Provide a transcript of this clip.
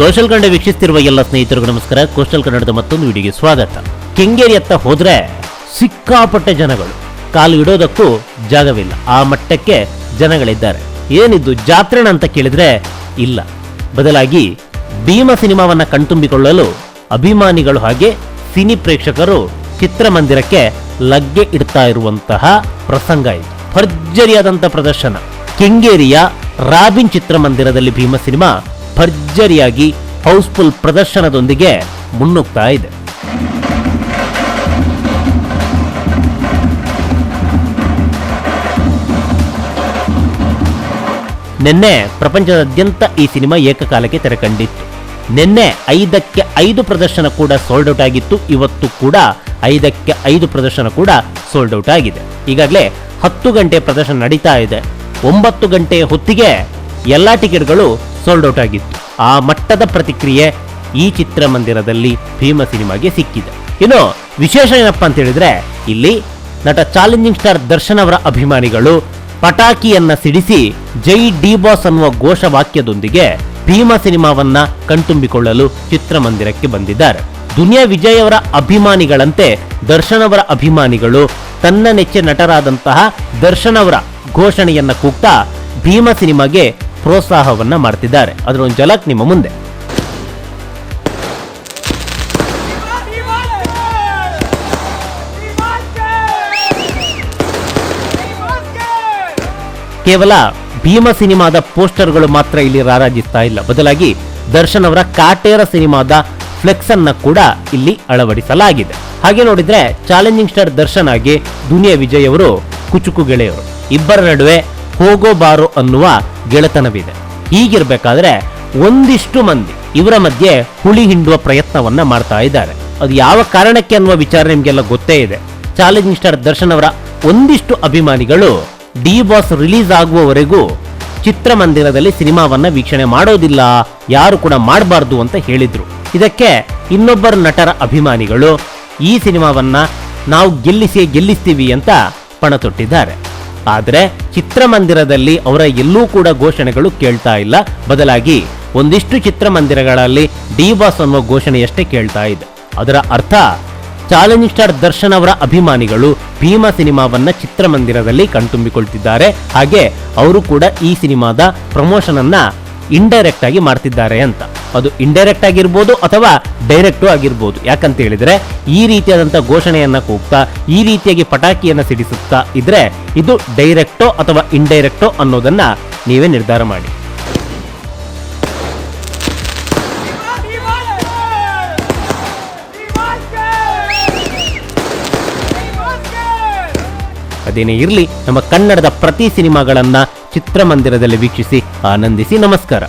Coastal Kannada ವೀಕ್ಷಿಸ್ತಿರುವ ಎಲ್ಲ ಸ್ನೇಹಿತರಿಗೂ ನಮಸ್ಕಾರ. ಕೋಸ್ಟಲ್ ಕನ್ನಡದ ಮತ್ತೊಂದು ವಿಡಿಯೋಗೆ ಸ್ವಾಗತ. ಕೆಂಗೇರಿಯತ್ತ ಹೋದ್ರೆ ಸಿಕ್ಕಾಪಟ್ಟೆ ಜನಗಳು. ಕಾಲು ಇಡೋದಕ್ಕೂ ಜಾಗವಿಲ್ಲ. ಆ ಮಟ್ಟಕ್ಕೆ ಜನಗಳಿದ್ದಾರೆ. ಏನಿದ್ದು ಜಾತ್ರೆನ ಅಂತ ಕೇಳಿದ್ರೆ ಇಲ್ಲ. ಬದಲಾಗಿ ಭೀಮ ಸಿನಿಮಾವನ್ನ ಕಣ್ತುಂಬಿಕೊಳ್ಳಲು ಅಭಿಮಾನಿಗಳು ಹಾಗೆ ಸಿನಿ ಪ್ರೇಕ್ಷಕರು ಚಿತ್ರಮಂದಿರಕ್ಕೆ ಲಗ್ಗೆ ಇಡ್ತಾ ಇರುವಂತಹ ಪ್ರಸಂಗ ಇದು. ಭರ್ಜರಿಯಾದಂಥ ಪ್ರದರ್ಶನ. ಕೆಂಗೇರಿಯ ರಾಬಿನ್ ಚಿತ್ರಮಂದಿರದಲ್ಲಿ ಭೀಮ ಸಿನಿಮಾ ಭರ್ಜರಿಯಾಗಿ ಹೌಸ್ಫುಲ್ ಪ್ರದರ್ಶನದೊಂದಿಗೆ ಮುನ್ನುಗ್ತಾ ಇದೆ. ನಿನ್ನೆ ಪ್ರಪಂಚದಾದ್ಯಂತ ಈ ಸಿನಿಮಾ ಏಕಕಾಲಕ್ಕೆ ತೆರೆಕಂಡಿತ್ತು. ನಿನ್ನೆ ಐದಕ್ಕೆ ಐದು ಪ್ರದರ್ಶನ ಕೂಡ ಸೋಲ್ಡ್ ಔಟ್ ಆಗಿತ್ತು. ಇವತ್ತು ಕೂಡ ಐದಕ್ಕೆ ಐದು ಪ್ರದರ್ಶನ ಕೂಡ ಸೋಲ್ಡ್ ಔಟ್ ಆಗಿದೆ. ಈಗಾಗಲೇ ಹತ್ತು ಗಂಟೆ ಪ್ರದರ್ಶನ ನಡೀತಾ ಇದೆ. ಒಂಬತ್ತು ಗಂಟೆ ಹೊತ್ತಿಗೆ ಎಲ್ಲಾ ಟಿಕೆಟ್ಗಳು ಸೋಲ್ಡ್ ಔಟ್ ಆಗಿತ್ತು. ಆ ಮಟ್ಟದ ಪ್ರತಿಕ್ರಿಯೆ ಈ ಚಿತ್ರಮಂದಿರದಲ್ಲಿ ಭೀಮ ಸಿನಿಮಾಗೆ ಸಿಕ್ಕಿದೆ. ಇನ್ನು ವಿಶೇಷ ಏನಪ್ಪಾ ಅಂತ ಹೇಳಿದ್ರೆ, ಇಲ್ಲಿ ನಟ ಚಾಲೆಂಜಿಂಗ್ ಸ್ಟಾರ್ ದರ್ಶನ್ ಅವರ ಅಭಿಮಾನಿಗಳು ಪಟಾಕಿಯನ್ನ ಸಿಡಿಸಿ ಜೈ ಡಿ ಬಾಸ್ ಅನ್ನುವ ಘೋಷವಾಕ್ಯದೊಂದಿಗೆ ಭೀಮ ಸಿನಿಮಾವನ್ನ ಕಣ್ತುಂಬಿಕೊಳ್ಳಲು ಚಿತ್ರಮಂದಿರಕ್ಕೆ ಬಂದಿದ್ದಾರೆ. ದುನಿಯಾ ವಿಜಯ್ ಅವರ ಅಭಿಮಾನಿಗಳಂತೆ ದರ್ಶನ್ ಅವರ ಅಭಿಮಾನಿಗಳು ತನ್ನ ನೆಚ್ಚೆ ನಟರಾದಂತಹ ದರ್ಶನ್ ಅವರ ಘೋಷಣೆಯನ್ನ ಕೂಗ್ತಾ ಭೀಮ ಸಿನಿಮಾಗೆ ಪ್ರೋತ್ಸಾಹವನ್ನ ಮಾಡ್ತಿದ್ದಾರೆ. ಅದರ ಒಂದು ಜಲಕ್ ನಿಮ್ಮ ಮುಂದೆ. ಕೇವಲ ಭೀಮ ಸಿನಿಮಾದ ಪೋಸ್ಟರ್ಗಳು ಮಾತ್ರ ಇಲ್ಲಿ ರಾರಾಜಿಸ್ತಾ ಇಲ್ಲ. ಬದಲಾಗಿ ದರ್ಶನ್ ಅವರ ಕಾಟೇರ ಸಿನಿಮಾದ ಫ್ಲೆಕ್ಸ್ ಅನ್ನ ಕೂಡ ಇಲ್ಲಿ ಅಳವಡಿಸಲಾಗಿದೆ. ಹಾಗೆ ನೋಡಿದ್ರೆ ಚಾಲೆಂಜಿಂಗ್ ಸ್ಟಾರ್ ದರ್ಶನ್ ಆಗಿ ದುನಿಯಾ ವಿಜಯ್ ಅವರು ಕುಚುಕು ಗೆಳೆಯರು. ಇಬ್ಬರ ನಡುವೆ ಹೋಗೋ ಬಾರೋ ಅನ್ನುವ ಗೆಳೆತನವಿದೆ. ಹೀಗಿರ್ಬೇಕಾದ್ರೆ ಒಂದಿಷ್ಟು ಮಂದಿ ಇವರ ಮಧ್ಯೆ ಹುಳಿ ಹಿಂಡುವ ಪ್ರಯತ್ನವನ್ನ ಮಾಡ್ತಾ ಇದ್ದಾರೆ. ಅದು ಯಾವ ಕಾರಣಕ್ಕೆ ಅನ್ನುವ ವಿಚಾರ ನಿಮ್ಗೆಲ್ಲ ಗೊತ್ತೇ ಇದೆ. ಚಾಲೆಂಜಿಂಗ್ ಸ್ಟಾರ್ ದರ್ಶನ್ ಅವರ ಒಂದಿಷ್ಟು ಅಭಿಮಾನಿಗಳು ಡಿ ಬಾಸ್ ರಿಲೀಸ್ ಆಗುವವರೆಗೂ ಚಿತ್ರಮಂದಿರದಲ್ಲಿ ಸಿನಿಮಾವನ್ನ ವೀಕ್ಷಣೆ ಮಾಡೋದಿಲ್ಲ, ಯಾರು ಕೂಡ ಮಾಡಬಾರ್ದು ಅಂತ ಹೇಳಿದ್ರು. ಇದಕ್ಕೆ ಇನ್ನೊಬ್ಬರು ನಟರ ಅಭಿಮಾನಿಗಳು ಈ ಸಿನಿಮಾವನ್ನ ನಾವು ಗೆಲ್ಲಿಸಿ ಗೆಲ್ಲಿಸ್ತೀವಿ ಅಂತ ಪಣ ತೊಟ್ಟಿದ್ದಾರೆ ಆದ್ರೆ ಚಿತ್ರಮಂದಿರದಲ್ಲಿ ಅವರ ಎಲ್ಲೂ ಕೂಡ ಘೋಷಣೆಗಳು ಕೇಳ್ತಾ ಇಲ್ಲ. ಬದಲಾಗಿ ಒಂದಿಷ್ಟು ಚಿತ್ರಮಂದಿರಗಳಲ್ಲಿ ಡಿ ಬಾಸ್ ಅನ್ನುವ ಘೋಷಣೆಯಷ್ಟೇ ಕೇಳ್ತಾ ಇದೆ. ಅದರ ಅರ್ಥ ಚಾಲೆಂಜಿಂಗ್ ಸ್ಟಾರ್ ದರ್ಶನ್ ಅವರ ಅಭಿಮಾನಿಗಳು ಭೀಮ ಸಿನಿಮಾವನ್ನ ಚಿತ್ರಮಂದಿರದಲ್ಲಿ ಕಣ್ತುಂಬಿಕೊಳ್ತಿದ್ದಾರೆ. ಹಾಗೆ ಅವರು ಕೂಡ ಈ ಸಿನಿಮಾದ ಪ್ರಮೋಷನ್ ಅನ್ನ ಇಂಡೈರೆಕ್ಟ್ ಆಗಿ ಮಾಡ್ತಿದ್ದಾರೆ ಅಂತ. ಅದು ಇಂಡೈರೆಕ್ಟ್ ಆಗಿರ್ಬೋದು ಅಥವಾ ಡೈರೆಕ್ಟು ಆಗಿರ್ಬೋದು. ಯಾಕಂತ ಹೇಳಿದ್ರೆ, ಈ ರೀತಿಯಾದಂಥ ಘೋಷಣೆಯನ್ನು ಕೂಗ್ತಾ, ಈ ರೀತಿಯಾಗಿ ಪಟಾಕಿಯನ್ನು ಸಿಡಿಸುತ್ತಾ ಇದ್ರೆ ಇದು ಡೈರೆಕ್ಟೋ ಅಥವಾ ಇಂಡೈರೆಕ್ಟೋ ಅನ್ನೋದನ್ನ ನೀವೇ ನಿರ್ಧಾರ ಮಾಡಿ. ಅದೇನೇ ಇರಲಿ, ನಮ್ಮ ಕನ್ನಡದ ಪ್ರತಿ ಸಿನಿಮಾಗಳನ್ನ ಚಿತ್ರಮಂದಿರದಲ್ಲಿ ವೀಕ್ಷಿಸಿ ಆನಂದಿಸಿ ನಮಸ್ಕಾರ.